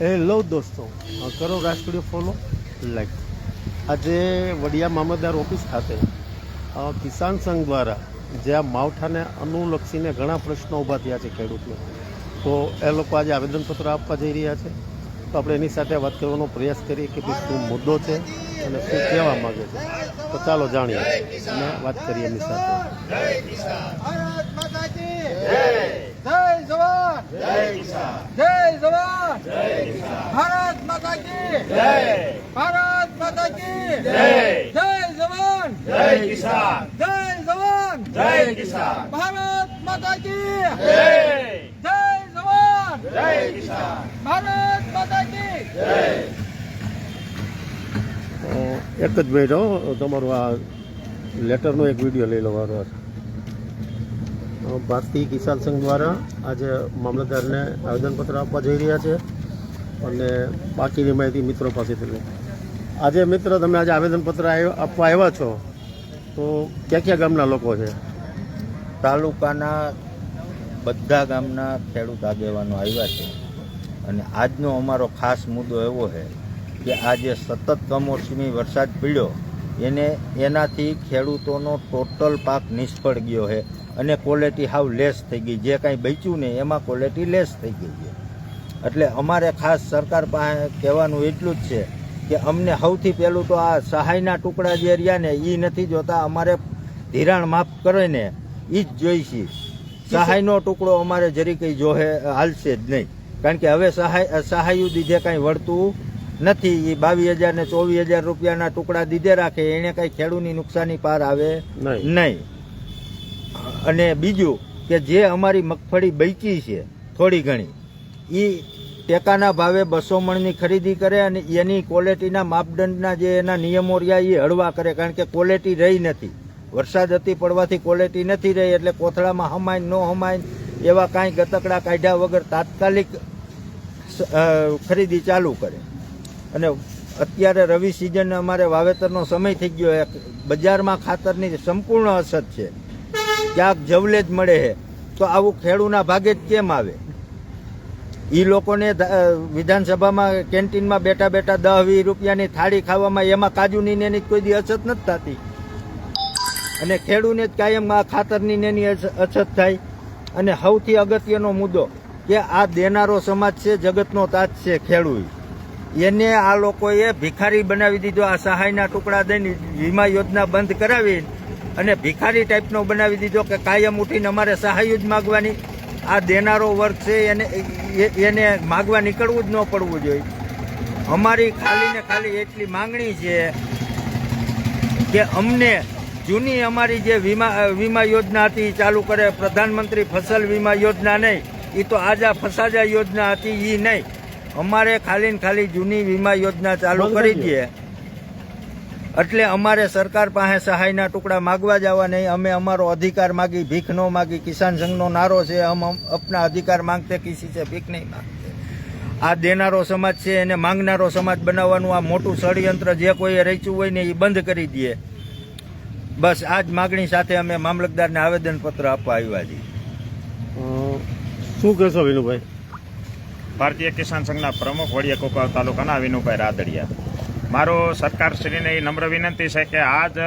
Hello દોસ્તો. કરો રાજકીય ફોલો લાઈક આજે વડિયા મામલતદાર ઓફિસ ખાતે કિસાન સંઘ દ્વારા જે આ માવઠાને અનુલક્ષીને ઘણા પ્રશ્નો ઊભા થયા છે ખેડૂતને, તો એ લોકો આજે આવેદનપત્ર આપવા જઈ રહ્યા છે. તો આપણે એની સાથે વાત કરવાનો પ્રયાસ કરીએ કે ભાઈ શું મુદ્દો છે અને શું કહેવા માગે છે. તો ચાલો જાણીએ અને વાત કરીએ એમની સાથે. જય જય જય જવાન ભારત માતા કી. ભારત માતા કી. જય. જય જવાન. જય કિસાન. જય જવાન. જય કિસાન. ભારત માતા કી. જય. જય જવાન. જય કિસાન. ભારત માતા કી. જય. એક જ મિનિટ હો. તમારું આ લેટરનો એક વીડિયો લઈ લો વારો વાર. અ, ભારતીય કિસાન સંઘ દ્વારા આજે મામલતદારને આવેદનપત્ર આપવા જઈ રહ્યા છે અને બાકીની માહિતી મિત્રો પાસેથી લે આજે મિત્ર, તમે આજે આવેદનપત્ર આપવા આવ્યા છો. તો ક્યાં ક્યાં ગામના લોકો છે? તાલુકાના બધા ગામના ખેડૂત આગેવાનો આવ્યા છે. અને આજનો અમારો ખાસ મુદ્દો એવો છે કે આજે સતત કમોસમી વરસાદ પડ્યો, એને એનાથી ખેડૂતોનો ટોટલ પાક નિષ્ફળ ગયો છે. અને ક્વોલિટી હાવ લેસ થઈ ગઈ. જે કાંઈ બચ્યું ને એમાં ક્વોલિટી લેસ થઈ ગઈ છે. એટલે અમારે ખાસ સરકાર પાસે કહેવાનું એટલું જ છે કે અમને સૌથી પહેલું તો આ સહાયના ટુકડા જે રહ્યા ને એ નથી જોતા. અમારે ધિરાણ માફ કરે ને એ જ જોઈશે. સહાયનો ટુકડો અમારે જરી કંઈ જોહે હાલશે જ નહીં. કારણ કે હવે સહાય સહાયુ દીધે કાંઈ વળતું નથી એ બાવીસ હજાર ને ચોવીસ હજાર રૂપિયાના ટુકડા દીધે રાખે. એને કાંઈ ખેડૂતની નુકસાની પાર આવે નહીં. નહીં. અને બીજું કે જે અમારી મગફળી બૈકી છે, થોડી ઘણી એ ટેકાના ભાવે બસો મણની ખરીદી કરે અને એની ક્વોલિટીના માપદંડના જે એના નિયમો રહ્યા એ હળવા કરે, કારણ કે ક્વોલિટી રહી નથી. વરસાદ અતિ પડવાથી ક્વોલિટી નથી રહી, એટલે કોથળામાં હમાય ન હમાય, એવા કાંઈ ગતકડા કાઢ્યા વગર તાત્કાલિક ખરીદી ચાલુ કરે. અને અત્યારે રવિ સિઝન અમારે વાવેતરનો સમય થઈ ગયો બજારમાં ખાતરની સંપૂર્ણ અછત છે. ક્યાંક જવલે જ મળે છે તો આવું ખેડૂના ભાગે જ કેમ આવે? એ લોકોને વિધાનસભામાં, કેન્ટીનમાં બેઠા બેઠા દસ વીસ રૂપિયાની થાળી ખાવામાં એમાં કાજુની ને એની કોઈ દી અછત નથી થતી. અને ખેડૂને જ કાયમ આ ખાતરની ને એની અછત થાય. અને સૌથી અગત્યનો મુદ્દો કે આ દેનારો સમાજ છે, જગતનો તાજ છે ખેડૂત એને આ લોકોએ ભિખારી બનાવી દીધો, આ સહાયના ટુકડા દઈને વીમા યોજના બંધ કરાવી અને ભિખારી ટાઈપનો બનાવી દીધો કે કાયમ ઉઠીને અમારે સહાય જ માગવાની. આ દેનારો વર્ગ છે એને એ- એને માગવા નીકળવું જ ન પડવું જોઈએ. અમારી ખાલી ને ખાલી એટલી માંગણી છે કે અમને જૂની અમારી જે વીમા વીમા યોજના હતી એ ચાલુ કરે. પ્રધાનમંત્રી ફસલ વીમા યોજના નહીં એ તો આજા ફસાજા યોજના હતી એ નહીં. અમારે ખાલી ને ખાલી જૂની વીમા યોજના ચાલુ કરી કરી દે. એટલે અમારે સરકાર પાસે સહાયના ટુકડા માગવા જવા નહીં. અમે અમારો અધિકાર માગી ભીખ ન માગી કિસાન સંઘનો નારો છે. હમ હમ અપના અધિકાર માંગતે કિસી છે ભીખ નહીં માંગતે. આ દેનારો સમાજ છે એને માંગનારો સમાજ બનાવવાનું આ મોટું ષડયંત્ર જે કોઈએ રચ્યું હોય ને એ બંધ કરી દે. બસ આ જ માગણી સાથે અમે મામલતદારને આવેદનપત્ર આપવા આવ્યા છીએ. શું કહેશો વિનુભાઈ? ભારતીય કિસાન સંઘના પ્રમુખ વડિયા કોપા તાલુકાના વિનુભાઈ રાદડિયા. મારો સરકારશ્રીને એ નમ્ર વિનંતી છે કે આજ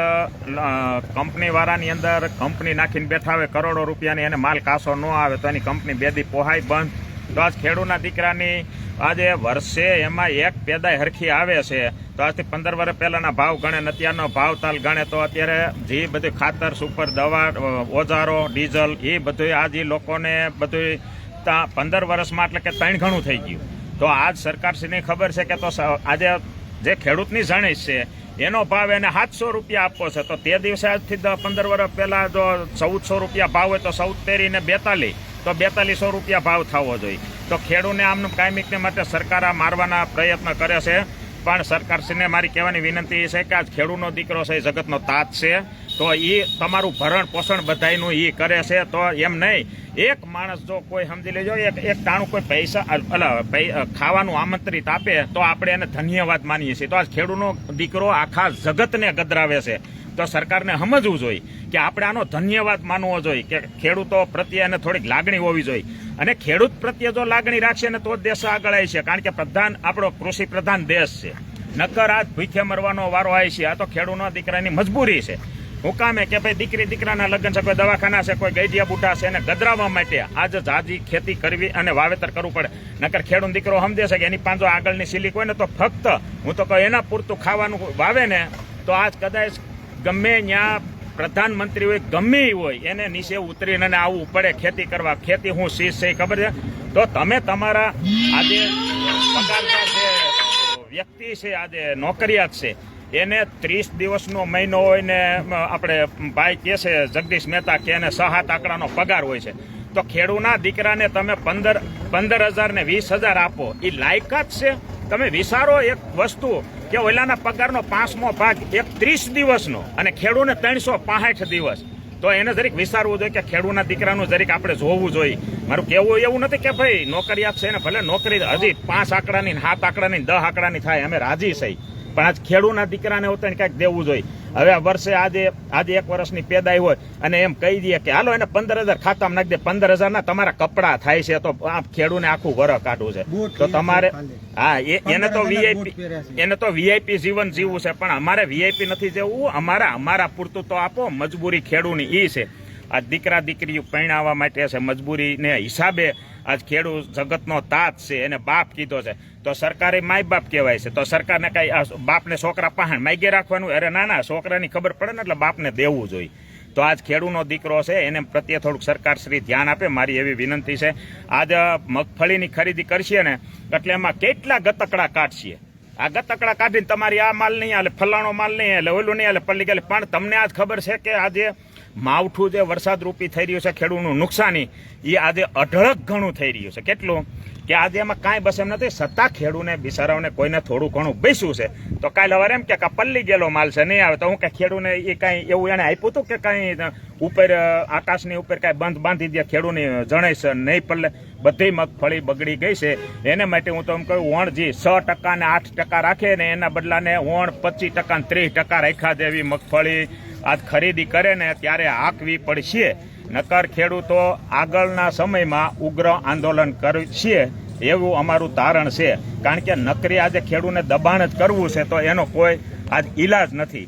કંપનીવાળાની અંદર કંપની નાખીને બેઠા આવે કરોડો રૂપિયાની એને માલ કાસો ન આવે તો એની કંપની બેદી પોહાય બંધ. તો આજ ખેડૂતના દીકરાની આજે વર્ષે એમાં એક પેદાય હરખી આવે છે. તો આજથી પંદર વર્ષ પહેલાંના ભાવ ગણે ને અત્યારનો ભાવ તાલ ગણે તો અત્યારે જે બધું ખાતર, સુપર, દવા ઓજારો, ડીઝલ એ બધું આજ ઈ લોકોને બધું પંદર વર્ષમાં એટલે કે ત્રણ ઘણું થઈ ગયું. તો આજ સરકારશ્રીને ખબર છે કે તો આજે જે ખેડૂતની જાણીશ છે, એનો ભાવ એને સાતસો રૂપિયા આપવો છે. તો તે દિવસે આજથી પંદર વર્ષ પહેલાં જો ચૌદસો રૂપિયા ભાવ હોય તો ચૌદ તેરી ને બેતાલીસ, તો બેતાલીસો રૂપિયા ભાવ થવો જોઈએ. તો ખેડૂને આમનું કાયમિકને માટે સરકાર આ મારવાના પ્રયત્ન કરે છે. પણ સરકારશ્રીને મારી કહેવાની વિનંતી છે કે આજ ખેડૂતનો દીકરો છે, એ જગતનો તાત છે. તો એ તમારું ભરણ પોષણ બધાયનું એ કરે છે. તો એમ નહીં એક માણસ જો કોઈ, સમજી લેજો, એક એક ટાણું કોઈ પૈસા ખાવાનું આમંત્રિત આપે, તો આપણે એને ધન્યવાદ માનીએ છીએ. તો આ ખેડૂતનો દીકરો આખા જગતને ગદરાવે છે. તો સરકારને સમજવું જોઈએ કે આપણે આનો ધન્યવાદ માનવો જોઈએ કે ખેડૂતો પ્રત્યે એને થોડીક લાગણી હોવી જોઈએ. અને ખેડૂત પ્રત્યે જો લાગણી રાખશે ને, તો દેશ આગળ આવી છે કારણ કે પ્રધાન આપણો કૃષિ પ્રધાન દેશ છે. નકર આજ ભૂખે મરવાનો વારો આવી છે. આ તો ખેડૂતના દીકરાની મજબૂરી છે. હું કામે કે ભાઈ દીકરી, દીકરાના લગ્ન છે, કોઈ દવાખાના છે, કોઈ ગઈડિયા બુટા છે, એને ગદરાવવા માટે આજે જાજી ખેતી કરવી અને વાવેતર કરવું પડે. નકર ખેડૂત દીકરો સમજે છે કે એની પાંજો આગળની સિલીક હોય ને તો ફક્ત, હું તો કહું એના પૂરતું ખાવાનું વાવે ને, તો આજ કદાચ ગમે ત્યાં પ્રધાનમંત્રી હોય ગમે હોય, એને નીચે ઉતરીને આવવું પડે ખેતી કરવા. ખેતી હું શીશ છે ખબર છે? તો તમે તમારા આજે પગારદાર વ્યક્તિ છે, આજે નોકરિયાત છે એને ત્રીસ દિવસનો મહિનો હોય ને આપણે ભાઈ કહે છે, જગદીશ મહેતા કે એને સહાત આંકડાનો પગાર હોય છે. તો ખેડૂના દીકરાને તમે પંદર પંદર હજાર ને વીસ હજાર આપો. એ લાયકાત છે. તમે વિચારો એક વસ્તુ કે ઓલાના પગારનો પાંચમો ભાગ એક ત્રીસ દિવસનો અને ખેડૂને ત્રણસો પાસઠ દિવસ. તો એને જરીક વિચારવું જોઈએ કે ખેડૂના દીકરાનું જરીક આપણે જોવું જોઈએ. મારું કહેવું એવું નથી કે ભાઈ નોકરિયાત છે ને ભલે નોકરી હજી પાંચ આંકડાની સાત આંકડાની દહ આંકડાની થાય, અમે રાજી છે. પણ આજ ખેડૂના દીકરાને હોતા કાંઈક દેવું જોઈએ. હવે આ વર્ષે આજે આજે એક વર્ષની પેદાઈ હોય અને એમ કહી દઈએ કે હાલો એને પંદર હજાર ખાતામાં નાખી દે. પંદર હજારના તમારા કપડાં થાય છે તો આ ખેડૂને આખું વર કાઢવું છે. તો તમારે હા એને તો વીઆઈપી. એને તો વીઆઈપી જીવન જીવવું છે પણ અમારે વીઆઈપી નથી જેવું. અમારા અમારા પૂરતું તો આપો મજબૂરી ખેડૂની એ છે. આ દીકરા દીકરીઓ પરણાવવા માટે છે મજબૂરીને હિસાબે આજ ખેડૂત જગતનો તાત છે, એને બાપ કીધો છે. તો સરકારે માય બાપ કહેવાય છે. તો સરકારને કાંઈ બાપને છોકરા પહાણ માગે રાખવાનું? અરે ના ના, છોકરાની ખબર પડે ને એટલે બાપને દેવું જોઈએ. તો આજ ખેડૂનો દીકરો છે, એને પ્રત્યે થોડુંક સરકાર શ્રી ધ્યાન આપે. મારી એવી વિનંતી છે. આજ મગફળીની ખરીદી કરશે ને, એટલે એમાં કેટલા ગતકડા કાઢશે? આ ગતકડા કાઢીને તમારી આ માલ નહીં હાલે ફલાણો માલ નહીં હાલે ઓલું નહીં હાલે પલ્લી ગયેલે પણ તમને આજ ખબર છે કે આજે માવઠું જે વરસાદ રૂપી થઈ રહ્યું છે, ખેડૂતનું નુકસાની, એ આજે અઢળક ઘણું થઈ રહ્યું છે. કેટલું? કે આજે એમાં કાંઈ બસ એમ નથી, સત્તા ખેડૂને બિચારાઓને કોઈને થોડું ઘણું બેસ્યું છે. તો કાલે હવે એમ કે પલ્લી ગયેલો માલ છે, નહીં આવે. તો હું કે ખેડૂને એ કાંઈ એવું એને આપ્યું હતું કે કાંઈ ઉપર આકાશની ઉપર કાંઈ બંધ બાંધી દે, ખેડૂને છે, નહીં પલ્લે. બધી મગફળી બગડી ગઈ છે. એને માટે હું તો એમ કહું, વણ જી છ ટકા ને આઠ ટકા રાખે ને એના બદલાને વણ પચીસ ટકા ને ત્રીસ ટકા રાખ્યા દેવી મગફળી આજ ખરીદી કરે ને ત્યારે હાંકવી પડશે. નકર ખેડૂતો આગળના સમયમાં ઉગ્ર આંદોલન કરશે એવું અમારું તારણ છે. કારણ કે નકરી આજે ખેડૂને દબાણ જ કરવું છે તો એનો કોઈ આજ ઈલાજ નથી.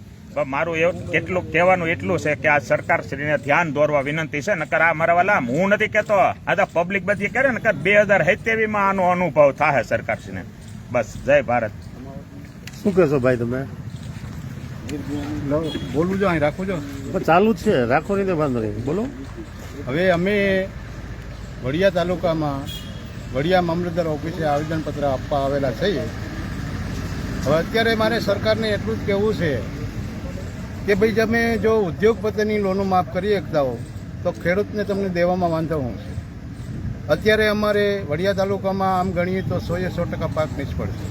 મારું એવું કેટલું કહેવાનું એટલું છે કે આ સરકાર શ્રીને ધ્યાન દોરવા વિનંતી છે. નકર આ મારા વાલા હું નથી કહેતો. આ તો પબ્લિક બધી કરે નકર બે હજાર સિત્તેવીમાં આનો અનુભવ થાય સરકાર શ્રીને બસ, જય ભારત. શું કહેશો ભાઈ તમે? બોલવું જો અહીં રાખો જો. પણ ચાલુ જ છે રાખો નહીં તો વાંધો નહીં. બોલો. હવે અમે વડિયા તાલુકામાં વડિયા મામલતદાર ઓફિસે આવેદનપત્ર આપવા આવેલા છીએ હવે અત્યારે મારે સરકારને એટલું જ કહેવું છે કે ભાઈ તમે જો ઉદ્યોગપતિની લોનો માફ કરી શકતા હો તો ખેડૂતને તમને દેવામાં વાંધો હું છે અત્યારે અમારે વડિયા તાલુકામાં આમ ગણીએ તો સો એ સો ટકા પાક નિષ્ફળ છે.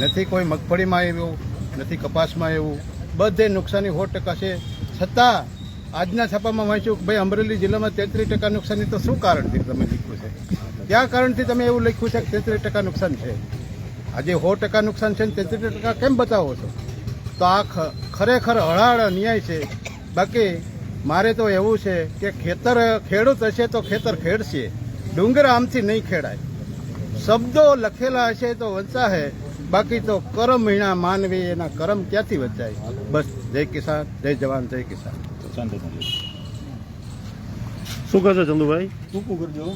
નથી કોઈ મગફળીમાં એવું નથી, કપાસમાં એવું. બધે નુકસાની, સો ટકા છે. છતાં, આજના છાપામાં વાંચ્યું કે ભાઈ અમરેલી જિલ્લામાં તેત્રીસ ટકા નુકસાની તો શું કારણથી તમે લખ્યું છે? ત્યાં કારણથી તમે એવું લખ્યું છે કે તેત્રીસ ટકા નુકસાન છે? આજે સો ટકા નુકસાન છે ને તેત્રીસ ટકા કેમ બતાવો છો? તો આ ખરેખર હળાળ અન્યાય છે. બાકી, મારે તો એવું છે કે ખેતર, ખેડૂત હશે તો ખેતર ખેડશે. ડુંગર આમથી નહીં ખેડાય. શબ્દો લખેલા હશે તો વંચાશે. બાકી તો કરમ વીણા માનવી એના કરમ ક્યાંથી વચાય બસ જય કિસાન જય જવાન જય કિસાન. શું કરશો ચંદુભાઈ? ટૂંકું કરજો?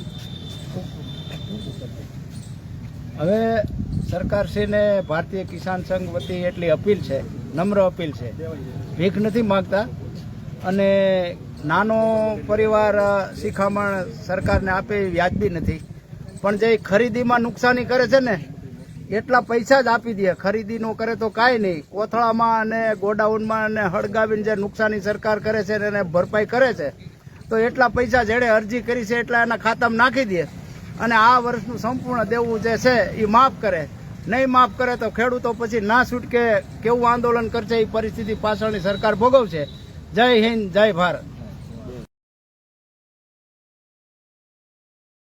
હવે સરકારશ્રીને ભારતીય કિસાન સંઘ વતી એટલી અપીલ છે નમ્ર અપીલ છે. ભીખ નથી માગતા અને નાનો પરિવાર શિખામણ સરકારને આપે વ્યાજબી નથી. પણ જે ખરીદીમાં નુકસાની કરે છે ને એટલા પૈસા જ આપી દે. ખરીદી નો કરે તો કાંઈ નહીં. કોથળામાં અને ગોડાઉનમાં અને હળગાવીને જે નુકસાની સરકાર કરે છે એને ભરપાઈ કરે છે, તો એટલા પૈસા જેણે અરજી કરી છે એટલા એના ખાતામાં નાખી દે. અને આ વર્ષનું સંપૂર્ણ દેવું જે છે એ માફ કરે. નહીં માફ કરે તો ખેડૂતો પછી ના છૂટકે કેવું આંદોલન કરશે એ પરિસ્થિતિ પાછળની સરકાર ભોગવશે. જય હિન્દ, જય ભારત.